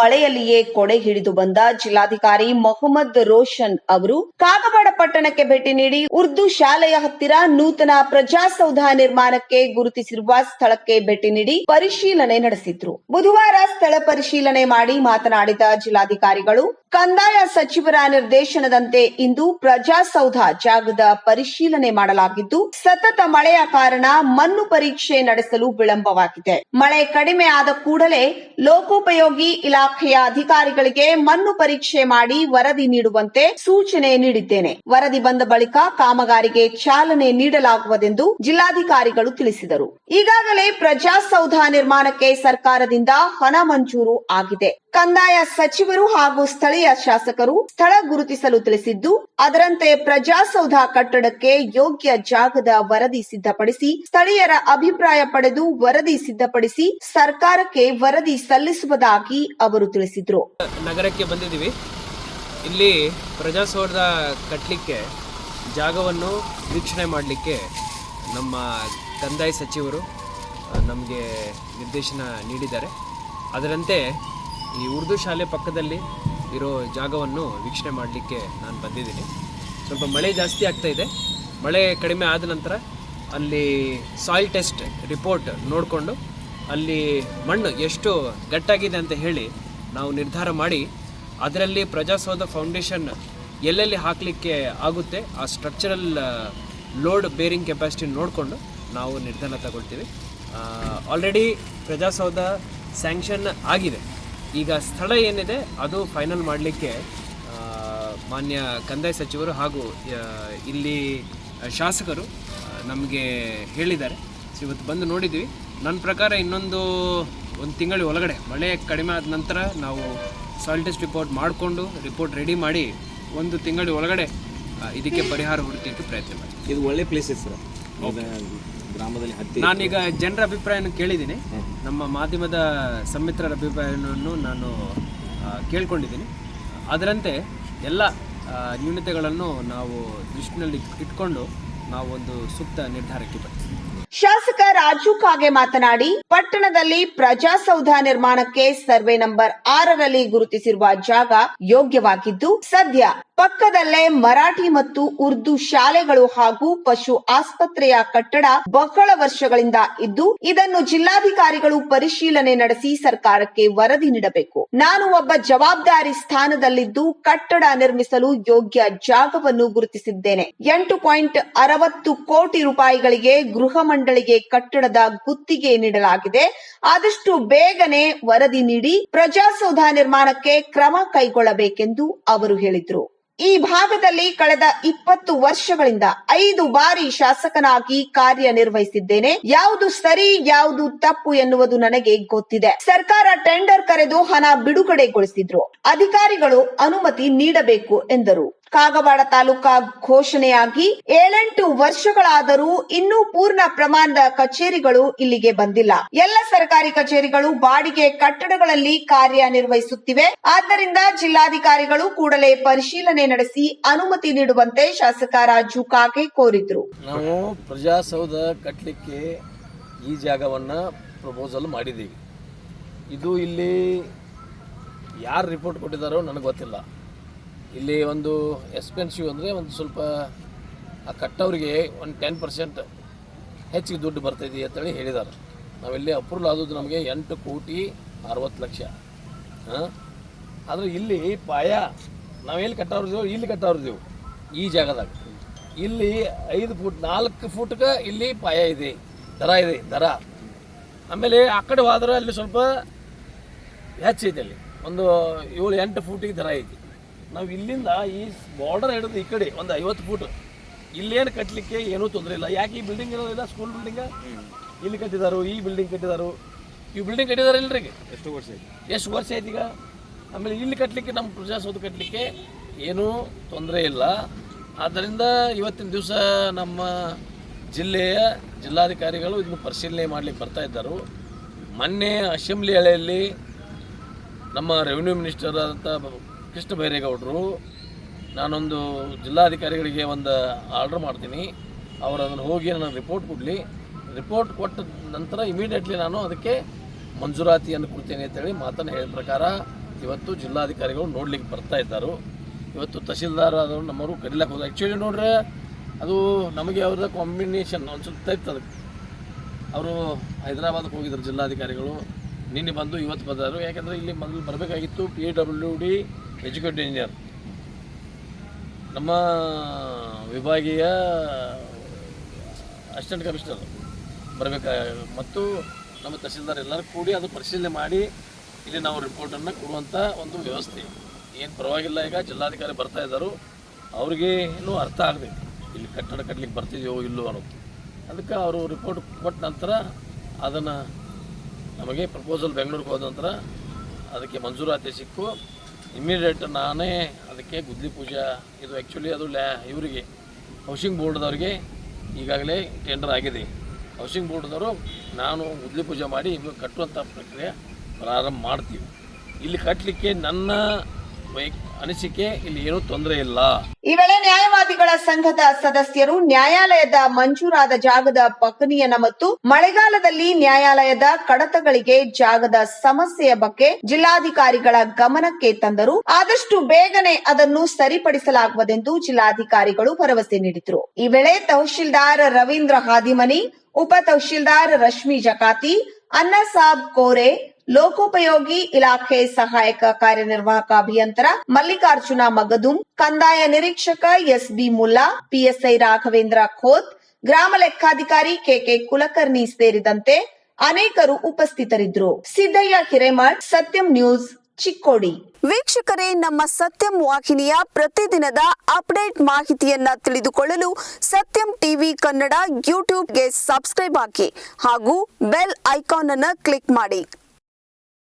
ಮಳೆಯಲ್ಲಿಯೇ ಕೊಡೆ ಹಿಡಿದು ಬಂದ ಜಿಲ್ಲಾಧಿಕಾರಿ ಮೊಹಮ್ಮದ್ ರೋಷನ್ ಅವರು ಕಾಗವಾಡ ಪಟ್ಟಣಕ್ಕೆ ಭೇಟಿ ನೀಡಿ ಉರ್ದು ಶಾಲೆಯ ಹತ್ತಿರ ನೂತನ ಪ್ರಜಾಸೌಧ ನಿರ್ಮಾಣಕ್ಕೆ ಗುರುತಿಸಿರುವ ಸ್ಥಳಕ್ಕೆ ಭೇಟಿ ನೀಡಿ ಪರಿಶೀಲನೆ ನಡೆಸಿದ್ರು. ಬುಧವಾರ ಸ್ಥಳ ಪರಿಶೀಲನೆ ಮಾಡಿ ಮಾತನಾಡಿದ ಜಿಲ್ಲಾಧಿಕಾರಿಗಳು, ಕಂದಾಯ ಸಚಿವರ ನಿರ್ದೇಶನದಂತೆ ಇಂದು ಪ್ರಜಾಸೌಧ ಜಾಗದ ಪರಿಶೀಲನೆ ಮಾಡಲಾಗಿದ್ದು, ಸತತ ಮಳೆಯ ಕಾರಣ ಮಣ್ಣು ಪರೀಕ್ಷೆ ನಡೆಸಲು ವಿಳಂಬವಾಗಿದೆ. ಮಳೆ ಕಡಿಮೆ ಆದ ಕೂಡಲೇ ಲೋಕೋಪಯೋಗಿ ಇಲಾಖೆಯ ಅಧಿಕಾರಿಗಳಿಗೆ ಮಣ್ಣು ಪರೀಕ್ಷೆ ಮಾಡಿ ವರದಿ ನೀಡುವಂತೆ ಸೂಚನೆ ನೀಡಿದ್ದೇನೆ. ವರದಿ ಬಂದ ಬಳಿಕ ಕಾಮಗಾರಿಗೆ ಚಾಲನೆ ನೀಡಲಾಗುವುದೆಂದು ಜಿಲ್ಲಾಧಿಕಾರಿಗಳು ತಿಳಿಸಿದರು. ಈಗಾಗಲೇ ಪ್ರಜಾಸೌಧ ನಿರ್ಮಾಣಕ್ಕೆ ಸರ್ಕಾರದಿಂದ ಹಣ ಮಂಜೂರು ಆಗಿದೆ. ಕಂದಾಯ ಸಚಿವರು ಹಾಗೂ ಸ್ಥಳೀಯ ಶಾಸಕರು ಸ್ಥಳ ಗುರುತಿಸಲು ತಿಳಿಸಿದ್ದು, ಅದರಂತೆ ಪ್ರಜಾಸೌಧ ಕಟ್ಟಡಕ್ಕೆ ಯೋಗ್ಯ ಜಾಗದ ವರದಿ ಸಿದ್ಧಪಡಿಸಿ, ಸ್ಥಳೀಯರ ಅಭಿಪ್ರಾಯ ಪಡೆದು ವರದಿ ಸಿದ್ಧಪಡಿಸಿ ಸರ್ಕಾರಕ್ಕೆ ವರದಿ ಸಲ್ಲಿಸುವುದಾಗಿ ಅವರು ತಿಳಿಸಿದರು. ನಗರಕ್ಕೆ ಬಂದಿದ್ದೀವಿ. ಇಲ್ಲಿ ಪ್ರಜಾಸೌಧ ಕಟ್ಟಲಿಕ್ಕೆ, ಜಾಗವನ್ನು ವೀಕ್ಷಣೆ ಮಾಡಲಿಕ್ಕೆ ನಮ್ಮ ಕಂದಾಯ ಸಚಿವರು ನಮಗೆ ನಿರ್ದೇಶನ ನೀಡಿದ್ದಾರೆ. ಅದರಂತೆ ಈ ಉರ್ದು ಶಾಲೆ ಪಕ್ಕದಲ್ಲಿ ಇರೋ ಜಾಗವನ್ನು ವೀಕ್ಷಣೆ ಮಾಡಲಿಕ್ಕೆ ನಾನು ಬಂದಿದ್ದೀನಿ. ಸ್ವಲ್ಪ ಮಳೆ ಜಾಸ್ತಿ ಆಗ್ತಾ ಇದೆ. ಮಳೆ ಕಡಿಮೆ ಆದ ನಂತರ ಅಲ್ಲಿ ಸಾಯಿಲ್ ಟೆಸ್ಟ್ ರಿಪೋರ್ಟ್ ನೋಡಿಕೊಂಡು ಅಲ್ಲಿ ಮಣ್ಣು ಎಷ್ಟು ಗಟ್ಟಾಗಿದೆ ಅಂತ ಹೇಳಿ ನಾವು ನಿರ್ಧಾರ ಮಾಡಿ ಅದರಲ್ಲಿ ಪ್ರಜಾಸೌಧ ಫೌಂಡೇಶನ್ ಎಲ್ಲೆಲ್ಲಿ ಹಾಕಲಿಕ್ಕೆ ಆಗುತ್ತೆ, ಆ ಸ್ಟ್ರಕ್ಚರಲ್ ಲೋಡ್ ಬೇರಿಂಗ್ ಕೆಪಾಸಿಟಿ ನೋಡಿಕೊಂಡು ನಾವು ನಿರ್ಧಾರ ತಗೊಳ್ತೀವಿ. ಆಲ್ರೆಡಿ ಪ್ರಜಾಸೌಧ ಸ್ಯಾಂಕ್ಷನ್ ಆಗಿದೆ. ಈಗ ಸ್ಥಳ ಏನಿದೆ ಅದು ಫೈನಲ್ ಮಾಡಲಿಕ್ಕೆ ಮಾನ್ಯ ಕಂದಾಯ ಸಚಿವರು ಹಾಗೂ ಇಲ್ಲಿ ಶಾಸಕರು ನಮಗೆ ಹೇಳಿದ್ದಾರೆ. ಸೊ ಇವತ್ತು ಬಂದು ನೋಡಿದ್ವಿ. ನನ್ನ ಪ್ರಕಾರ ಇನ್ನೊಂದು ಒಂದು ತಿಂಗಳ ಒಳಗಡೆ ಮಳೆ ಕಡಿಮೆ ಆದ ನಂತರ ನಾವು ಸಾಯಿಲ್ ಟೆಸ್ಟ್ ರಿಪೋರ್ಟ್ ಮಾಡಿಕೊಂಡು ರಿಪೋರ್ಟ್ ರೆಡಿ ಮಾಡಿ ಒಂದು ತಿಂಗಳ ಒಳಗಡೆ ಇದಕ್ಕೆ ಪರಿಹಾರ ಹುಡುಕಲಿಕ್ಕೆ ಪ್ರಯತ್ನ ಮಾಡಿ ಇದು ಒಳ್ಳೆ ಪ್ಲೇಸಸ್ ಸರ್. ಗ್ರಾಮದಲ್ಲಿ ಹತ್ತಿ ನಾನೀಗ ಜನರ ಅಭಿಪ್ರಾಯನ ಕೇಳಿದ್ದೀನಿ. ನಮ್ಮ ಮಾಧ್ಯಮದ ಸಮ್ಮಿತ್ರರ ಅಭಿಪ್ರಾಯವನ್ನು ನಾನು ಆ, ಕೇಳ್ಕೊಂಡಿದ್ದೀನಿ. ಅದರಂತೆ ಎಲ್ಲ ನ್ಯೂನತೆಗಳನ್ನು ನಾವು ದೃಷ್ಟಿನಲ್ಲಿ ಇಟ್ಕೊಂಡು ನಾವು ಒಂದು ಸೂಕ್ತ ನಿರ್ಧಾರಕ್ಕೆ ಬರ್ತೀವಿ. ಶಾಸಕ ರಾಜು ಕಾಗೆ ಮಾತನಾಡಿ ಪಟ್ಟಣದಲ್ಲಿ ಪ್ರಜಾಸೌಧ ನಿರ್ಮಾಣಕ್ಕೆ ಸರ್ವೆ ನಂಬರ್ ಆರರಲ್ಲಿ ಗುರುತಿಸಿರುವ ಜಾಗ ಯೋಗ್ಯವಾಗಿದ್ದು ಸದ್ಯ ಪಕ್ಕದಲ್ಲೇ ಮರಾಠಿ ಮತ್ತು ಉರ್ದು ಶಾಲೆಗಳು ಹಾಗೂ ಪಶು ಆಸ್ಪತ್ರೆಯ ಕಟ್ಟಡ ಬಹಳ ವರ್ಷಗಳಿಂದ ಇದ್ದು, ಇದನ್ನು ಜಿಲ್ಲಾಧಿಕಾರಿಗಳು ಪರಿಶೀಲನೆ ನಡೆಸಿ ಸರ್ಕಾರಕ್ಕೆ ವರದಿ ನೀಡಬೇಕು. ನಾನು ಒಬ್ಬ ಜವಾಬ್ದಾರಿ ಸ್ಥಾನದಲ್ಲಿದ್ದು, ಕಟ್ಟಡ ನಿರ್ಮಿಸಲು ಯೋಗ್ಯ ಜಾಗವನ್ನು ಗುರುತಿಸಿದ್ದೇನೆ. ಎಂಟು ಪಾಯಿಂಟ್ ಅರವತ್ತು ಕೋಟಿ ರೂಪಾಯಿಗಳಿಗೆ ಗೃಹ ಮಂಡಳಿಗೆ ಕಟ್ಟಡದ ಗುತ್ತಿಗೆ ನೀಡಲಾಗಿದೆ. ಆದಷ್ಟು ಬೇಗನೆ ವರದಿ ನೀಡಿ ಪ್ರಜಾಸೌಧ ನಿರ್ಮಾಣಕ್ಕೆ ಕ್ರಮ ಕೈಗೊಳ್ಳಬೇಕೆಂದು ಅವರು ಹೇಳಿದರು. ಈ ಭಾಗದಲ್ಲಿ ಕಳೆದ ಇಪ್ಪತ್ತು ವರ್ಷಗಳಿಂದ ಐದು ಬಾರಿ ಶಾಸಕನಾಗಿ ಕಾರ್ಯನಿರ್ವಹಿಸಿದ್ದೇನೆ. ಯಾವುದು ಸರಿ, ಯಾವುದು ತಪ್ಪು ಎನ್ನುವುದು ನನಗೆ ಗೊತ್ತಿದೆ. ಸರ್ಕಾರ ಟೆಂಡರ್ ಕರೆದು ಹಣ ಬಿಡುಗಡೆಗೊಳಿಸಿದ್ರು. ಅಧಿಕಾರಿಗಳು ಅನುಮತಿ ನೀಡಬೇಕು ಎಂದರು. ಕಾಗವಾಡ ತಾಲೂಕಾ ಘೋಷಣೆಯಾಗಿ ಏಳೆಂಟು ವರ್ಷಗಳಾದರೂ ಇನ್ನೂ ಪೂರ್ಣ ಪ್ರಮಾಣದ ಕಚೇರಿಗಳು ಇಲ್ಲಿಗೆ ಬಂದಿಲ್ಲ. ಎಲ್ಲ ಸರ್ಕಾರಿ ಕಚೇರಿಗಳು ಬಾಡಿಗೆ ಕಟ್ಟಡಗಳಲ್ಲಿ ಕಾರ್ಯನಿರ್ವಹಿಸುತ್ತಿವೆ. ಆದ್ದರಿಂದ ಜಿಲ್ಲಾಧಿಕಾರಿಗಳು ಕೂಡಲೇ ಪರಿಶೀಲನೆ ನಡೆಸಿ ಅನುಮತಿ ನೀಡುವಂತೆ ಶಾಸಕ ರಾಜು ಕಾಗೆ ಕೋರಿದ್ರು. ನಾವು ಪ್ರಜಾಸೌಧ ಕಟ್ಟಲಿಕ್ಕೆ ಈ ಜಾಗವನ್ನ ಪ್ರಪೋಸಲ್ ಮಾಡಿದ್ದೀವಿ. ಇದು ಇಲ್ಲಿ ಯಾರು ರಿಪೋರ್ಟ್ ಕೊಟ್ಟಿದ್ದಾರೋ ನನಗೆ ಗೊತ್ತಿಲ್ಲ. ಇಲ್ಲಿ ಒಂದು ಎಕ್ಸ್ಪೆನ್ಸಿವ್ ಅಂದರೆ ಒಂದು ಸ್ವಲ್ಪ, ಆ ಕಟ್ಟವ್ರಿಗೆ ಒಂದು ಟೆನ್ ಪರ್ಸೆಂಟ್ ಹೆಚ್ಚಿಗೆ ದುಡ್ಡು ಬರ್ತೈತಿ ಅಂತೇಳಿ ಹೇಳಿದ್ದಾರೆ. ನಾವಿಲ್ಲಿ ಅಪ್ರೂವಲ್ ಆದದ್ದು ನಮಗೆ ಎಂಟು ಕೋಟಿ ಅರವತ್ತು ಲಕ್ಷ. ಹಾಂ? ಆದರೆ ಇಲ್ಲಿ ಪಾಯ ನಾವೆಲ್ಲಿ ಕಟ್ಟೋರ್ದೇವು ಇಲ್ಲಿ ಕಟ್ಟೋರ್ದೇವು ಈ ಜಾಗದಾಗ. ಇಲ್ಲಿ ಐದು ಫುಟ್, ನಾಲ್ಕು ಫುಟ್ಗೆ ಇಲ್ಲಿ ಪಾಯ ಇದೆ, ದರ ಇದೆ, ದರ. ಆಮೇಲೆ ಆ ಕಡೆ ಹೋದ್ರೆ ಅಲ್ಲಿ ಸ್ವಲ್ಪ ಹೆಚ್ಚೈತೆ ಅಲ್ಲಿ. ಒಂದು ಏಳು ಎಂಟು ಫೂಟಿಗೆ ದರ ಐತಿ. ನಾವು ಇಲ್ಲಿಂದ ಈ ಬಾರ್ಡರ್ ಹಿಡಿದು ಈ ಕಡೆ ಒಂದು ಐವತ್ತು ಫೂಟ್ ಇಲ್ಲೇನು ಕಟ್ಟಲಿಕ್ಕೆ ಏನೂ ತೊಂದರೆ ಇಲ್ಲ. ಯಾಕೆ ಈ ಬಿಲ್ಡಿಂಗ್ ಇರೋದಿಲ್ಲ ಸ್ಕೂಲ್ ಬಿಲ್ಡಿಂಗ ಇಲ್ಲಿ ಕಟ್ಟಿದಾರು ಈ ಬಿಲ್ಡಿಂಗ್ ಕಟ್ಟಿದಾರು. ಈ ಬಿಲ್ಡಿಂಗ್ ಕಟ್ಟಿದಾರೆ ಇಲ್ರಿ ಎಷ್ಟು ವರ್ಷ ಆಯ್ತು? ಎಷ್ಟು ವರ್ಷ ಆಯ್ತು ಈಗ? ಆಮೇಲೆ ಇಲ್ಲಿ ಕಟ್ಟಲಿಕ್ಕೆ ನಮ್ಮ ಪ್ರಜಾಸೌಧ ಕಟ್ಟಲಿಕ್ಕೆ ಏನೂ ತೊಂದರೆ ಇಲ್ಲ. ಆದ್ದರಿಂದ ಇವತ್ತಿನ ದಿವಸ ನಮ್ಮ ಜಿಲ್ಲೆಯ ಜಿಲ್ಲಾಧಿಕಾರಿಗಳು ಇದನ್ನು ಪರಿಶೀಲನೆ ಮಾಡಲಿಕ್ಕೆ ಬರ್ತಾ ಇದ್ದರು. ಮೊನ್ನೆ ಅಸೆಂಬ್ಲಿ ಹಳೆಯಲ್ಲಿ ನಮ್ಮ ರೆವಿನ್ಯೂ ಮಿನಿಸ್ಟರ್ ಆದಂಥ ಕೃಷ್ಣ ಬೈರೇಗೌಡರು ನಾನೊಂದು ಜಿಲ್ಲಾಧಿಕಾರಿಗಳಿಗೆ ಒಂದು ಆರ್ಡರ್ ಮಾಡ್ತೀನಿ. ಅವರು ಅದನ್ನು ಹೋಗಿ ನನಗೆ ರಿಪೋರ್ಟ್ ಕೊಡಲಿ. ರಿಪೋರ್ಟ್ ಕೊಟ್ಟ ನಂತರ ಇಮಿಡಿಯೇಟ್ಲಿ ನಾನು ಅದಕ್ಕೆ ಮಂಜೂರಾತಿಯನ್ನು ಕೊಡ್ತೇನೆ ಅಂತೇಳಿ ಮಾತನ್ನು ಹೇಳಿದ ಪ್ರಕಾರ ಇವತ್ತು ಜಿಲ್ಲಾಧಿಕಾರಿಗಳು ನೋಡ್ಲಿಕ್ಕೆ ಬರ್ತಾ ಇದ್ದಾರೆ. ಇವತ್ತು ತಹಸೀಲ್ದಾರ್ ಆದವರು ನಮ್ಮವರು ಕರೀಲಕ್ಕೆ ಹೋದ ಆ್ಯಕ್ಚುಲಿ ನೋಡ್ರೆ ಅದು ನಮಗೆ ಅವ್ರದ್ದು ಕಾಂಬಿನೇಷನ್ ಒಂದು ಸ್ವಲ್ಪ ಇತ್ತು ಅದಕ್ಕೆ ಅವರು ಹೈದರಾಬಾದ್ಗೆ ಹೋಗಿದ್ರು ಜಿಲ್ಲಾಧಿಕಾರಿಗಳು. ನಿನ್ನೆ ಬಂದು ಇವತ್ತು ಬಂದರು ಯಾಕಂದರೆ ಇಲ್ಲಿ ಮೊದಲು ಬರಬೇಕಾಗಿತ್ತು P W D educated engineer ನಮ್ಮ ವಿಭಾಗೀಯ ಅಸಿಸ್ಟೆಂಟ್ ಕಮಿಷನರ್ ಬರಬೇಕಾ, ಮತ್ತು ನಮ್ಮ ತಹಸೀಲ್ದಾರ್ ಎಲ್ಲರೂ ಕೂಡಿ ಅದು ಪರಿಶೀಲನೆ ಮಾಡಿ ಇಲ್ಲಿ ನಾವು ರಿಪೋರ್ಟನ್ನು ಕೊಡುವಂಥ ಒಂದು ವ್ಯವಸ್ಥೆ. ಏನು ಪರವಾಗಿಲ್ಲ, ಈಗ ಜಿಲ್ಲಾಧಿಕಾರಿ ಬರ್ತಾ ಇದ್ದರು. ಅವ್ರಿಗೆ ಇನ್ನೂ ಅರ್ಥ ಆಗಬೇಕು. ಇಲ್ಲಿ ಕಟ್ಟಡ ಕಟ್ಟಲಿಕ್ಕೆ ಬರ್ತಿದೆಯೋ ಇಲ್ಲೋ ಅನ್ನೋದು. ಅದಕ್ಕೆ ಅವರು ರಿಪೋರ್ಟ್ ಕೊಟ್ಟ ನಂತರ ಅದನ್ನು ನಮಗೆ ಪ್ರಪೋಸಲ್ ಬೆಂಗಳೂರಿಗೆ ಹೋದ ನಂತರ ಅದಕ್ಕೆ ಮಂಜೂರಾತಿ ಸಿಕ್ಕು. ಇಮ್ಮಿಡಿಯೇಟ್ ನಾನೇ ಅದಕ್ಕೆ ಗುದ್ಲಿ ಪೂಜೆ, ಇದು ಆ್ಯಕ್ಚುಲಿ ಅದು ಲ್ಯಾ, ಇವರಿಗೆ ಹೌಸಿಂಗ್ ಬೋರ್ಡ್ದವ್ರಿಗೆ ಈಗಾಗಲೇ ಟೆಂಡರ್ ಆಗಿದೆ. ಹೌಸಿಂಗ್ ಬೋರ್ಡ್ದವರು ನಾನು ಗುದ್ಲಿ ಪೂಜೆ ಮಾಡಿ ಇವು ಕಟ್ಟುವಂಥ ಪ್ರಕ್ರಿಯೆ ಪ್ರಾರಂಭ ಮಾಡ್ತೀವಿ. ಇಲ್ಲಿ ಕಟ್ಟಲಿಕ್ಕೆ ನನ್ನ ವೈಕ್ ಅನಿಸಿಕೆ ಇಲ್ಲಿ ಏನು ತೊಂದರೆ ಇಲ್ಲ. ಈ ವೇಳೆ ನ್ಯಾಯವಾದಿಗಳ ಸಂಘದ ಸದಸ್ಯರು ನ್ಯಾಯಾಲಯದ ಮಂಜೂರಾದ ಜಾಗದ ಪಕನಿಯನ ಮತ್ತು ಮಳೆಗಾಲದಲ್ಲಿ ನ್ಯಾಯಾಲಯದ ಕಡತಗಳಿಗೆ ಜಾಗದ ಸಮಸ್ಯೆಯ ಬಗ್ಗೆ ಜಿಲ್ಲಾಧಿಕಾರಿಗಳ ಗಮನಕ್ಕೆ ತಂದರು. ಆದಷ್ಟು ಬೇಗನೆ ಅದನ್ನು ಸರಿಪಡಿಸಲಾಗುವುದೆಂದು ಜಿಲ್ಲಾಧಿಕಾರಿಗಳು ಭರವಸೆ ನೀಡಿದರು. ಈ ವೇಳೆ ತಹಶೀಲ್ದಾರ್ ರವೀಂದ್ರ ಹಾದಿಮನಿ, ಉಪ ತಹಶೀಲ್ದಾರ್ ರಶ್ಮಿ ಜಕಾತಿ ಅನ್ನಸಾಬ್ ಕೋರೆ ಲೋಕೋಪಯೋಗಿ ಇಲಾಖೆ ಸಹಾಯಕ ಕಾರ್ಯನಿರ್ವಾಹಕ ಅಭಿಯಂತರ ಮಲ್ಲಿಕಾರ್ಜುನ ಮಗದುಂ, ಕಂದಾಯ ನಿರೀಕ್ಷಕ S B Mulla, PSI Raghavendra Khot ಗ್ರಾಮ ಲೆಕ್ಕಾಧಿಕಾರಿ ಕೆಕೆ ಕುಲಕರ್ಣಿ ಸೇರಿದಂತೆ ಅನೇಕರು ಉಪಸ್ಥಿತರಿದ್ದರು. ಸಿದ್ದಯ್ಯ ಹಿರೇಮಠ್, ಸತ್ಯಂ ನ್ಯೂಸ್, ಚಿಕ್ಕೋಡಿ. ವೀಕ್ಷಕರೇ, ನಮ್ಮ ಸತ್ಯಂ ವಾಹಿನಿಯ ಪ್ರತಿದಿನದ ಅಪ್ಡೇಟ್ ಮಾಹಿತಿಯನ್ನ ತಿಳಿದುಕೊಳ್ಳಲು ಸತ್ಯಂ ಟಿವಿ ಕನ್ನಡ ಯೂಟ್ಯೂಬ್ಗೆ ಸಬ್ಸ್ಕ್ರೈಬ್ ಹಾಕಿ ಹಾಗೂ ಬೆಲ್ ಐಕಾನ್ ಅನ್ನು ಕ್ಲಿಕ್ ಮಾಡಿ.